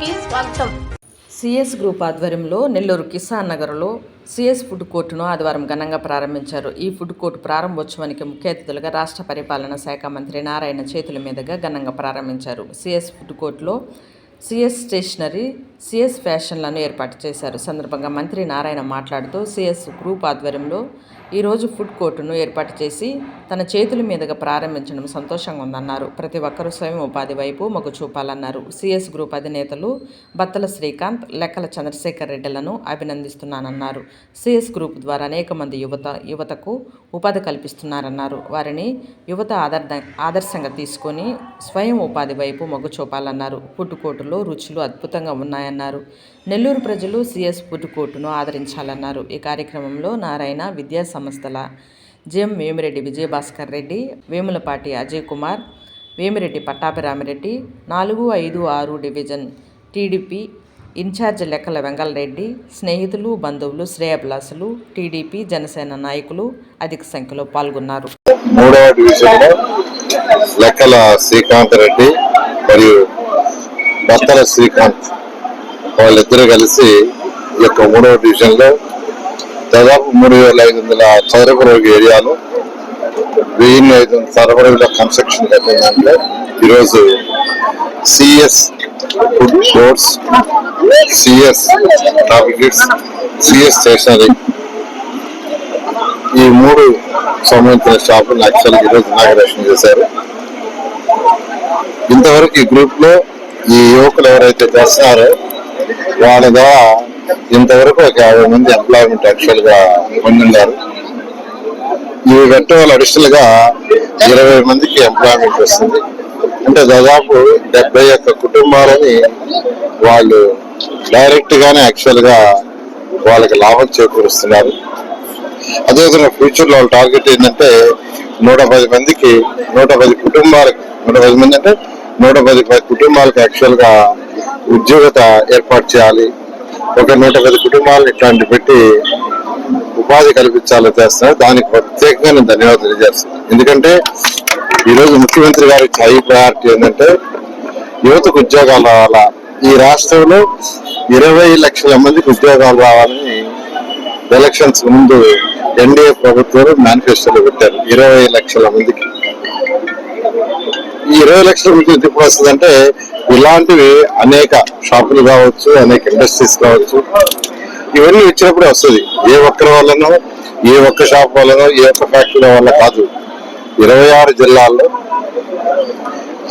స్వాగతం. CS group ఆధ్వర్యంలో నెల్లూరు కిసాన్ నగర్లో సిఎస్ ఫుడ్ కోర్టును ఆదివారం ఘనంగా ప్రారంభించారు. ఈ ఫుడ్ కోర్టు ప్రారంభోత్సవానికి ముఖ్య అతిథులుగా రాష్ట్ర పరిపాలనా శాఖ మంత్రి నారాయణ చేతుల మీదుగా ఘనంగా ప్రారంభించారు. సిఎస్ ఫుడ్ కోర్టులో సిఎస్ స్టేషనరీ సిఎస్ ఫ్యాషన్లను ఏర్పాటు చేశారు. సందర్భంగా మంత్రి నారాయణ మాట్లాడుతూ సిఎస్ గ్రూప్ ఆధ్వర్యంలో ఈరోజు ఫుడ్ కోర్టును ఏర్పాటు చేసి తన చేతుల మీదుగా ప్రారంభించడం సంతోషంగా ఉందన్నారు. ప్రతి ఒక్కరూ స్వయం ఉపాధి వైపు మొగ్గు చూపాలన్నారు. సిఎస్ గ్రూప్ అధినేతలు బత్తల శ్రీకాంత్ లెక్కల చంద్రశేఖర్ రెడ్డిలను అభినందిస్తున్నానన్నారు. సిఎస్ గ్రూప్ ద్వారా అనేక మంది యువత యువతకు ఉపాధి కల్పిస్తున్నారన్నారు. వారిని యువత ఆదర్ద ఆదర్శంగా తీసుకొని స్వయం ఉపాధి వైపు మొగ్గు చూపాలన్నారు. ఫుడ్ కోర్టులో రుచులు అద్భుతంగా ఉన్నాయన్నారు నెల్లూరు ప్రజలు సిఎస్ ఫుడ్ కోర్టును ఆదరించాలన్నారు. ఈ కార్యక్రమంలో నారాయణ విద్యా సంస్థల జిఎం వేమిరెడ్డి విజయభాస్కర్ రెడ్డి వేములపాటి అజయ్ కుమార్ వేమిరెడ్డి పట్టాభిరామిరెడ్డి నాలుగు ఐదు ఆరు డివిజన్ టీడీపీ ఇన్ఛార్జ్ లెక్కల వెంగళరెడ్డి స్నేహితులు బంధువులు శ్రేయభిలాసులు టీడీపీ జనసేన నాయకులు అధిక సంఖ్యలో పాల్గొన్నారు. మూడవ లెక్కల శ్రీకాంత్ రెడ్డి మరియు బత్తల శ్రీకాంత్ వాళ్ళిద్దరూ కలిసి ఈ యొక్క మూడవ డివిజన్లో దాదాపు మూడు వేల ఐదు వందల చదరపు రోగి ఏరియాలో వెయ్యి ఐదు వందల చదరపు రోజుల కన్స్ట్రక్షన్ అయిపోయిన దాంట్లో ఈరోజు CS food course CS tablets CS stationery ఈ మూడు సంబంధించిన షాపులను యాక్చువల్గా ఈరోజు ఇనాగరేషన్ చేశారు. ఇంతవరకు ఈ గ్రూప్లో ఈ యువకులు ఎవరైతే చేస్తున్నారో వాళ్ళ ద్వారా ఇంతవరకు ఒక యాభై మంది ఎంప్లాయ్మెంట్ యాక్చువల్గా పొందిన్నారు ఇవి పెట్టే వాళ్ళు అడిషనల్గా ఇరవై మందికి ఎంప్లాయ్మెంట్ వస్తుంది. అంటే దాదాపు డెబ్బై ఒక్క కుటుంబాలని వాళ్ళు డైరెక్ట్ గానే యాక్చువల్గా వాళ్ళకి లాభం చేకూరుస్తున్నారు. అదేవిధంగా ఫ్యూచర్లో వాళ్ళ టార్గెట్ ఏంటంటే నూట పది మందికి నూట పది కుటుంబాలకు నూట పది మంది అంటే నూట పది పది కుటుంబాలకు యాక్చువల్గా ఉద్యోగత ఏర్పాటు చేయాలి. ఒక నూట పది కుటుంబాలను ఇట్లాంటి పెట్టి ఉపాధి కల్పించాలని చేస్తున్నారు. దానికి ప్రత్యేకంగా నేను ధన్యవాదాలు తెలియజేస్తున్నాను. ఎందుకంటే ఈరోజు ముఖ్యమంత్రి గారి హై ప్రయారిటీ ఏంటంటే యువతకు ఉద్యోగాలు రావాలా? ఈ రాష్ట్రంలో ఇరవై లక్షల మందికి ఉద్యోగాలు రావాలని ఎలక్షన్స్ ముందు ఎన్డీఏ ప్రభుత్వం మేనిఫెస్టోలో పెట్టారు. ఇరవై లక్షల మందికి. ఈ ఇరవై లక్షల మంది ఎప్పుడు వస్తుందంటే ఇలాంటివి అనేక షాపులు కావచ్చు అనేక ఇండస్ట్రీస్ కావచ్చు ఇవన్నీ ఇచ్చినప్పుడు వస్తుంది. ఏ ఒక్కరి వల్లనో ఏ ఒక్క షాప్ వల్లనో ఏ ఒక్క ఫ్యాక్టరీ వల్ల కాదు. ఇరవై ఆరు జిల్లాల్లో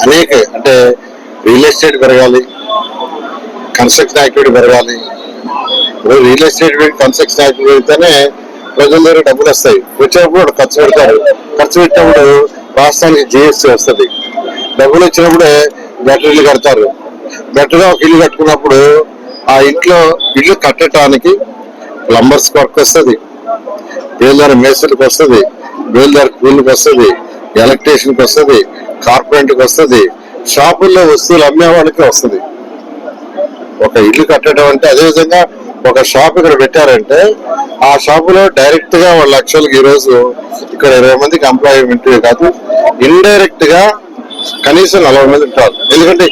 అనేక అంటే రియల్ ఎస్టేట్ పెరగాలి కన్స్ట్రక్షన్ యాక్టివిటీ పెరగాలి. ఇప్పుడు రియల్ ఎస్టేట్ కన్స్ట్రక్షన్ యాక్టివిటీ పెడితేనే ప్రజల దగ్గర డబ్బులు వస్తాయి. వచ్చినప్పుడు ఖర్చు పెడతారు ఖర్చు పెట్టినప్పుడు రాష్ట్రానికి జిఎస్టీ వస్తుంది. డబ్బులు వచ్చినప్పుడే బెటర్లు కడతారు. బెటర్గా ఒక ఇల్లు కట్టుకున్నప్పుడు ఆ ఇంట్లో ఇల్లు కట్టడానికి ప్లంబర్స్ వర్క్ వస్తుంది. బేల్దార్ మేస్త్రికి వస్తుంది. బేల్దార్ కూలికి వస్తుంది. ఎలక్ట్రీషియన్కి వస్తుంది. కార్పొరేట్కి వస్తుంది. షాపుల్లో వస్తువులు అమ్మే వాళ్ళకి వస్తుంది. ఒక ఇల్లు కట్టడం అంటే అదేవిధంగా ఒక షాప్ ఇక్కడ పెట్టారంటే ఆ షాపులో డైరెక్ట్గా వాళ్ళ లక్షలకు ఈరోజు ఇక్కడ ఇరవై మందికి ఎంప్లాయ్మెంట్ కాదు ఇండైరెక్ట్గా కనీసం నలభై మంది ఉంటారు. ఎందుకంటే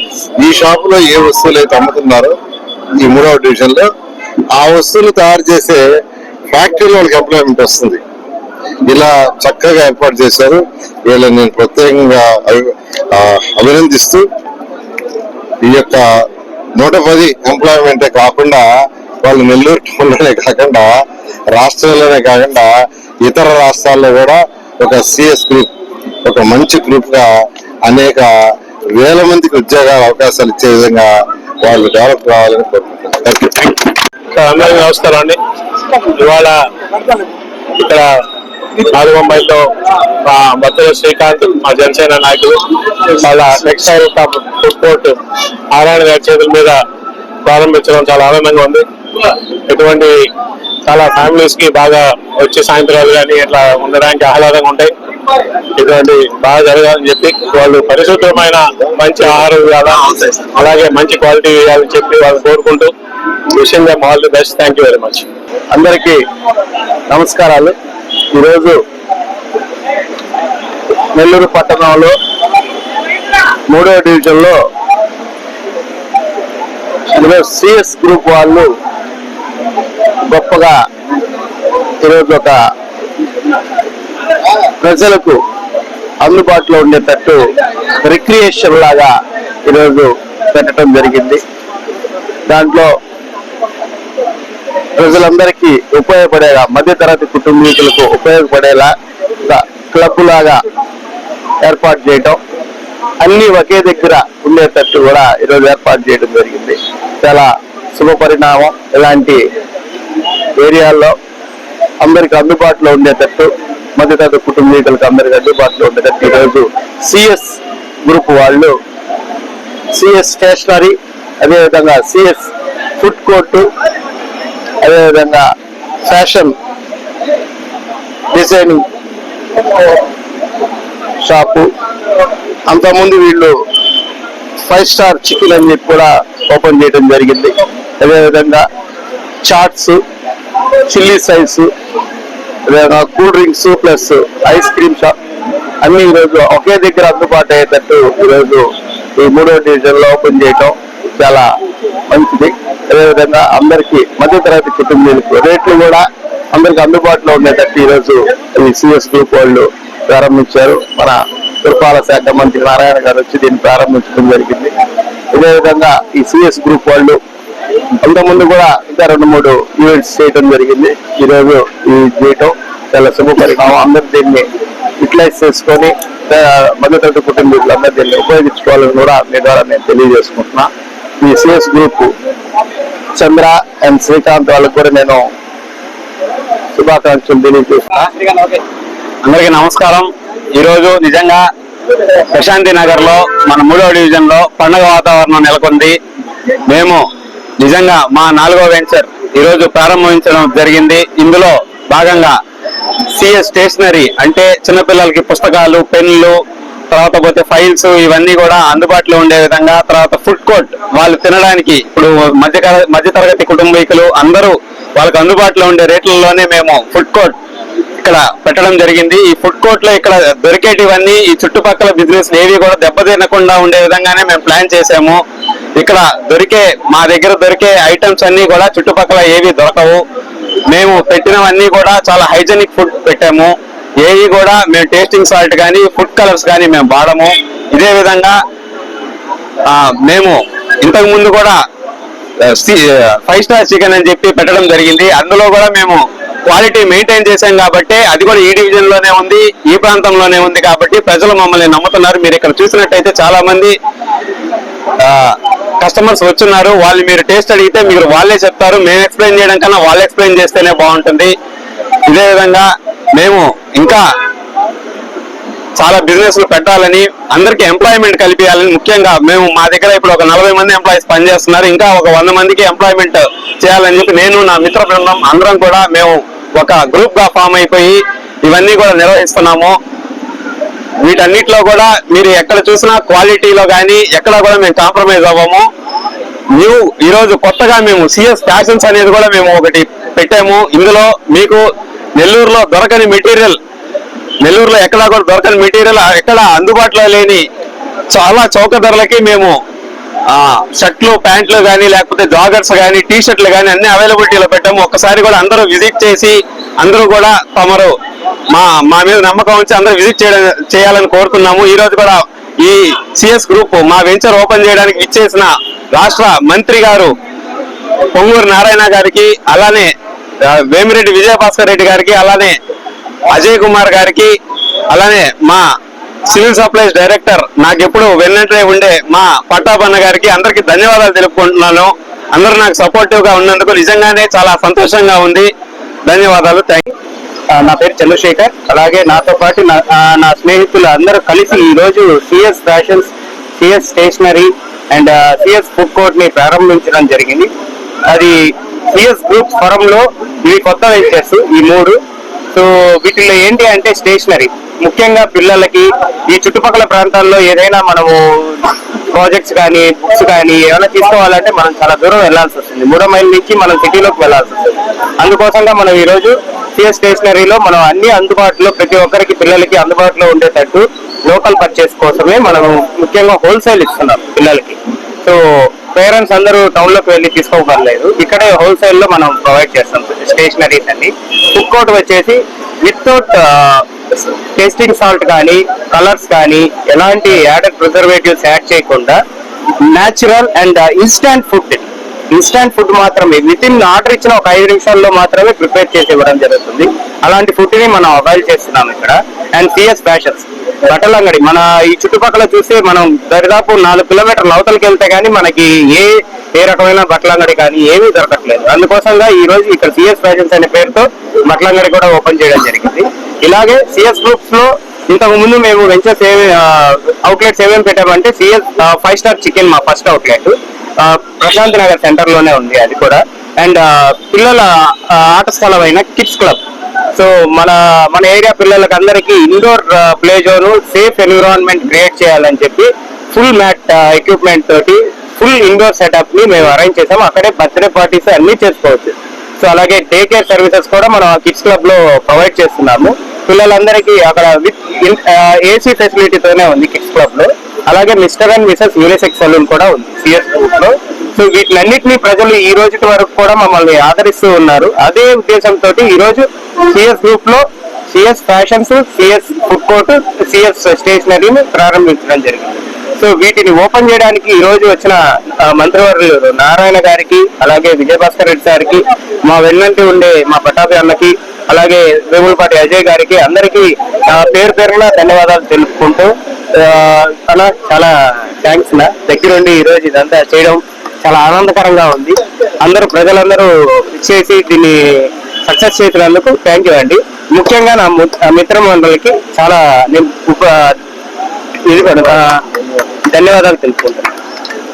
ఈ షాపులో ఏ వస్తువులు అయితే అమ్ముతున్నారో ఈ మూడవ డివిజన్లో ఆ వస్తువులు తయారు చేసే ఫ్యాక్టరీలో వాళ్ళకి ఎంప్లాయ్మెంట్ వస్తుంది. ఇలా చక్కగా ఏర్పాటు చేశారు. వీళ్ళని నేను ప్రత్యేకంగా అభి- అభినందిస్తూ ఈ యొక్క నూట పది ఎంప్లాయ్మెంటే కాకుండా వాళ్ళు నెల్లూరు టౌన్లోనే కాకుండా రాష్ట్రంలోనే కాకుండా ఇతర రాష్ట్రాల్లో కూడా ఒక సిఎస్ గ్రూప్ ఒక మంచి గ్రూప్గా అనేక వేల మందికి ఉద్యోగాల అవకాశాలు ఇచ్చే విధంగా వాళ్ళు డెవలప్ కావాలని కోరుకుంటున్నాను. నమస్కారం అండి. ఇవాళ ఇక్కడ నాలుగొంబైలో మా బత్తల శ్రీకాంత్ మా జనసేన నాయకులు వాళ్ళ టెక్స్టైల్ ఫుడ్ కోర్ట్ ఆరాయణ గారి చేతుల మీద ప్రారంభించడం చాలా ఆనందంగా ఉంది. ఇటువంటి చాలా ఫ్యామిలీస్కి బాగా వచ్చే సాయంత్రాలు కానీ ఇట్లా ఉండడానికి ఆహ్లాదంగా ఉంటాయి. ఇటువంటి బాగా జరగాలని చెప్పి వాళ్ళు పరిశుభ్రమైన మంచి ఆహారం ఇవ్వాలా? అలాగే మంచి క్వాలిటీ ఇవ్వాలని చెప్పి వాళ్ళు కోరుకుంటూ విషయంగా all the best. Thank you very much అందరికీ నమస్కారాలు. ఈరోజు నెల్లూరు పట్టణంలో మూడవ డివిజన్లో ఇందులో సిఎస్ గ్రూప్ వాళ్ళు గొప్పగా ఈరోజు ఒక ప్రజలకు అందుబాటులో ఉండేటట్టు రిక్రియేషన్ లాగా ఈరోజు పెట్టడం జరిగింది. దాంట్లో ప్రజలందరికీ ఉపయోగపడేలా మధ్యతరగతి కుటుంబీకులకు ఉపయోగపడేలా క్లబ్ లాగా ఏర్పాటు చేయటం అన్ని ఒకే దగ్గర ఉండేటట్టు కూడా ఈరోజు ఏర్పాటు చేయడం జరిగింది. చాలా శుభ పరిణామం ఇలాంటి ఏరియాల్లో అందరికి అందుబాటులో ఉండేటట్టు మధ్యతరగతి కుటుంబీకులకు అందరికి అందుబాటులో ఉండేటట్టు ఈరోజు సిఎస్ గ్రూప్ వాళ్ళు సిఎస్ స్టేషనరీ అదేవిధంగా సిఎస్ ఫుడ్ కోర్టు అదేవిధంగా ఫ్యాషన్ డిజైనింగ్ షాపు. అంతకుముందు వీళ్ళు ఫైవ్ స్టార్ చికెన్ అని చెప్పి కూడా ఓపెన్ చేయడం జరిగింది. అదేవిధంగా chats chilli size cool drinks plus ice cream shop అన్ని ఈరోజు ఒకే దగ్గర అందుబాటు అయ్యేటట్టు ఈరోజు ఈ మూడో డివిజన్లో ఓపెన్ చేయటం చాలా మంచిది. అదేవిధంగా అందరికీ మధ్యతరగతి కుటుంబీలకు రేట్లు కూడా అందరికి అందుబాటులో ఉండేటట్టు ఈరోజు ఈ సిఎస్ గ్రూప్ వాళ్ళు ప్రారంభించారు. మన పురపాలక శాఖ మంత్రి నారాయణ గారు వచ్చి దీన్ని ప్రారంభించడం జరిగింది. ఇదే విధంగా ఈ సిఎస్ గ్రూప్ వాళ్ళు అంతకుముందు కూడా ఇంకా రెండు మూడు ఈవెంట్స్ చేయడం జరిగింది. ఈరోజు ఈ చేయటం చాలా శుభపరిణామం అందరూ దీన్ని యూటిలైజ్ చేసుకొని ఆ, మధ్యతరగతి కుటుంబీకులు అందరూ దీన్ని ఉపయోగించుకోవాలని కూడా మీ ద్వారా నేను తెలియజేసుకుంటున్నా. ఈ CS group Chandra and Srikanth వాళ్ళకు కూడా నేను శుభాకాంక్షలు తెలియజేస్తున్నా. అందరికీ నమస్కారం. ఈరోజు నిజంగా ప్రశాంతి నగర్లో మన మూడవ డివిజన్లో పండగ వాతావరణం నెలకొంది. మేము నిజంగా మా నాలుగో వెంచర్ ఈరోజు ప్రారంభించడం జరిగింది. ఇందులో భాగంగా సిఎస్ స్టేషనరీ అంటే చిన్నపిల్లలకి పుస్తకాలు పెన్నులు తర్వాత పోతే ఫైల్స్ ఇవన్నీ కూడా అందుబాటులో ఉండే విధంగా తర్వాత ఫుడ్ కోర్ట్ వాళ్ళు తినడానికి ఇప్పుడు మధ్య మధ్యతరగతి కుటుంబీకులు అందరూ వాళ్ళకి అందుబాటులో ఉండే రేట్లలోనే మేము ఫుడ్ కోర్ట్ ఇక్కడ పెట్టడం జరిగింది. ఈ ఫుడ్ కోర్ట్లో ఇక్కడ దొరికేటివన్నీ ఈ చుట్టుపక్కల బిజినెస్ ఏవి కూడా దెబ్బతినకుండా ఉండే విధంగానే మేము ప్లాన్ చేసాము ఇక్కడ దొరికే మా దగ్గర దొరికే ఐటమ్స్ అన్ని కూడా చుట్టుపక్కల ఏవి దొరకవు. మేము పెట్టినవన్నీ కూడా చాలా హైజెనిక్ ఫుడ్ పెట్టాము. ఏవి కూడా మేము టేస్టింగ్ సాల్ట్ కానీ ఫుడ్ కలర్స్ కానీ మేము వాడము. ఇదే విధంగా మేము ఇంతకు ముందు కూడా ఫైవ్ స్టార్ చికెన్ అని చెప్పి పెట్టడం జరిగింది. అందులో కూడా మేము క్వాలిటీ మెయింటైన్ చేశాం కాబట్టి అది కూడా ఈ డివిజన్లోనే ఉంది ఈ ప్రాంతంలోనే ఉంది కాబట్టి ప్రజలు మమ్మల్ని నమ్ముతున్నారు. మీరు ఇక్కడ చూసినట్టయితే చాలా మంది కస్టమర్స్ వచ్చున్నారు వాళ్ళు మీరు టేస్ట్ అడిగితే మీరు వాళ్ళే చెప్తారు. మేము ఎక్స్ప్లెయిన్ చేయడం కన్నా వాళ్ళు ఎక్స్ప్లెయిన్ చేస్తేనే బాగుంటుంది. ఇదే విధంగా మేము ఇంకా చాలా బిజినెస్లు పెట్టాలని అందరికీ ఎంప్లాయ్మెంట్ కల్పించాలని ముఖ్యంగా మేము మా దగ్గర ఇప్పుడు ఒక నలభై మంది ఎంప్లాయీస్ పనిచేస్తున్నారు. ఇంకా ఒక వంద మందికి ఎంప్లాయ్మెంట్ చేయాలని చెప్పి నేను నా మిత్ర బృందం అందరం కూడా మేము ఒక గ్రూప్గా ఫామ్ అయిపోయి ఇవన్నీ కూడా నిర్వహిస్తున్నాము. వీటన్నిటిలో కూడా మీరు ఎక్కడ చూసినా క్వాలిటీలో కానీ ఎక్కడ కూడా మేము కాంప్రమైజ్ అవ్వము. న్యూ ఈరోజు కొత్తగా మేము సిఎస్ ఫ్యాషన్స్ అనేది కూడా మేము ఒకటి పెట్టాము. ఇందులో మీకు నెల్లూరులో దొరకని మెటీరియల్ నెల్లూరులో ఎక్కడా కూడా దొరకని మెటీరియల్ ఎక్కడ అందుబాటులో లేని చాలా చౌక ధరలకి మేము షర్ట్లు ప్యాంట్లు కానీ లేకపోతే జాగర్స్ కానీ టీ షర్ట్లు కానీ అన్ని అవైలబిలిటీలో పెట్టాము. ఒక్కసారి కూడా అందరూ విజిట్ చేసి అందరూ కూడా తమరు మా మా మీద నమ్మకం ఉంచి అందరూ విజిట్ చేయడం చేయాలని కోరుతున్నాము. ఈ రోజు కూడా ఈ సిఎస్ గ్రూప్ మా వెంచర్ ఓపెన్ చేయడానికి ఇచ్చేసిన రాష్ట్ర మంత్రి గారు పొంగూరు నారాయణ గారికి అలానే వేమిరెడ్డి విజయభాస్కర్ రెడ్డి గారికి అలానే అజయ్ కుమార్ గారికి అలానే మా సివిల్ సప్లైస్ డైరెక్టర్ నాకు ఎప్పుడు వెన్నంటే ఉండే మా పట్టాపన్న గారికి అందరికి ధన్యవాదాలు తెలుపుకుంటున్నాను. అందరూ నాకు సపోర్టివ్గా ఉన్నందుకు నిజంగానే చాలా సంతోషంగా ఉంది. ధన్యవాదాలు. థ్యాంక్ యూ నా పేరు చంద్రశేఖర్. అలాగే నాతో పాటు నా నా స్నేహితులు అందరూ కలిసి ఈరోజు CS fashions CS stationery and CS food కోర్ట్ని ప్రారంభించడం జరిగింది. అది సిఎస్ గ్రూప్ ఫరం లో ఇవి కొత్త వెంచర్స్ ఈ మూడు. సో వీటిలో ఏంటి అంటే స్టేషనరీ ముఖ్యంగా పిల్లలకి ఈ చుట్టుపక్కల ప్రాంతాల్లో ఏదైనా మనము ప్రాజెక్ట్స్ కానీ బుక్స్ కానీ ఏమైనా తీసుకోవాలంటే మనం చాలా దూరం వెళ్ళాల్సి వస్తుంది. మూడో మైల్ నుంచి మనం సిటీలోకి వెళ్ళాల్సి వస్తుంది. అందుకోసంగా మనం ఈరోజు రోజు స్టేషనరీలో మనం అన్ని అందుబాటులో ప్రతి ఒక్కరికి పిల్లలకి అందుబాటులో ఉండేటట్టు లోకల్ పర్చేస్ కోసమే మనం ముఖ్యంగా హోల్సేల్ ఇస్తున్నాం పిల్లలకి. సో పేరెంట్స్ అందరూ టౌన్లోకి వెళ్ళి తీసుకోగలలేదు ఇక్కడే హోల్సేల్లో మనం ప్రొవైడ్ చేస్తాం. స్టేషనరీస్ అన్ని. ఫుడ్ కోర్ట్ వచ్చేసి వితౌట్ టేస్టింగ్ సాల్ట్ కానీ కలర్స్ కానీ ఎలాంటి యాడెడ్ ప్రిజర్వేటివ్స్ యాడ్ చేయకుండా natural and instant food instant food మాత్రమే. విత్ ఇన్ ఆర్డర్ ఇచ్చిన ఒక ఐదు నిమిషాల్లో మాత్రమే ప్రిపేర్ చేసి ఇవ్వడం జరుగుతుంది. అలాంటి ఫుడ్ని మనం అవైల్ చేస్తున్నాం ఇక్కడ. అండ్ సిఎస్ ఫ్యాషన్స్ బట్టల అంగడి మన ఈ చుట్టుపక్కల చూస్తే మనం దరిదాపు నాలుగు కిలోమీటర్ల అవతలకి వెళ్తే గానీ మనకి ఏ ఏ రకమైన బట్టల అంగడి కానీ ఏమీ దొరకట్లేదు. అందుకోసంగా ఈ రోజు ఇక్కడ సిఎస్ ఫ్యాషన్స్ అనే పేరుతో బట్టల అంగడి కూడా ఓపెన్ చేయడం జరిగింది. ఇలాగే సిఎస్ గ్రూప్స్లో ఇంతకు ముందు మేము వెంచర్స్ ఏమి అవుట్లెట్స్ ఏమేమి పెట్టామంటే సిఎస్ ఫైవ్ స్టార్ చికెన్ మా ఫస్ట్ అవుట్లెట్ ప్రశాంత్ నగర్ సెంటర్లోనే ఉంది అది కూడా. అండ్ పిల్లల ఆట స్థలం అయిన కిడ్స్ క్లబ్ సో మన మన ఏరియా పిల్లలకి అందరికీ indoor play zone safe environment create చేయాలని చెప్పి ఫుల్ మ్యాట్ ఎక్విప్మెంట్ తోటి ఫుల్ ఇండోర్ సెటప్ని మేము అరేంజ్ చేసాము అక్కడే బర్త్డే పార్టీస్ అన్ని చేసుకోవచ్చు. సో అలాగే డే కేర్ సర్వీసెస్ కూడా మనం కిడ్స్ క్లబ్లో ప్రొవైడ్ చేస్తున్నాము. పిల్లలందరికీ అక్కడ విత్ ఏసీ ఫెసిలిటీతోనే ఉంది కిడ్స్ క్లబ్లో. అలాగే Mr and Mrs unisex salon కూడా ఉంది. సిఎస్ గ్రూప్లో. సో వీటినన్నిటిని ప్రజలు ఈ రోజు వరకు కూడా మమ్మల్ని ఆదరిస్తూ ఉన్నారు. అదే ఉద్దేశంతో ఈ రోజు సిఎస్ గ్రూప్లో CS fashions CS food court CS స్టేషనరీని ప్రారంభించడం జరిగింది. సో వీటిని ఓపెన్ చేయడానికి ఈ రోజు వచ్చిన మంత్రివర్యులు నారాయణ గారికి అలాగే విజయభాస్కర్ రెడ్డి గారికి మా వెన్నంటి ఉండే మా పటాభి అన్నకి అలాగే వేములపాటి అజయ్ గారికి అందరికీ పేరు పేరున ధన్యవాదాలు తెలుపుకుంటూ అలా చాలా థ్యాంక్స్ నా. దగ్గరుండి ఈ రోజు ఇదంతా చేయడం చాలా ఆనందకరంగా ఉంది. అందరూ ప్రజలందరూ చేసి దీన్ని సక్సెస్ చేసినందుకు థ్యాంక్ యూ అండి. ముఖ్యంగా నా ఆ మిత్ర మండలికి చాలా నేను ఇది కూడా, ధన్యవాదాలు తెలుపుకుంటాను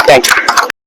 థ్యాంక్ యూ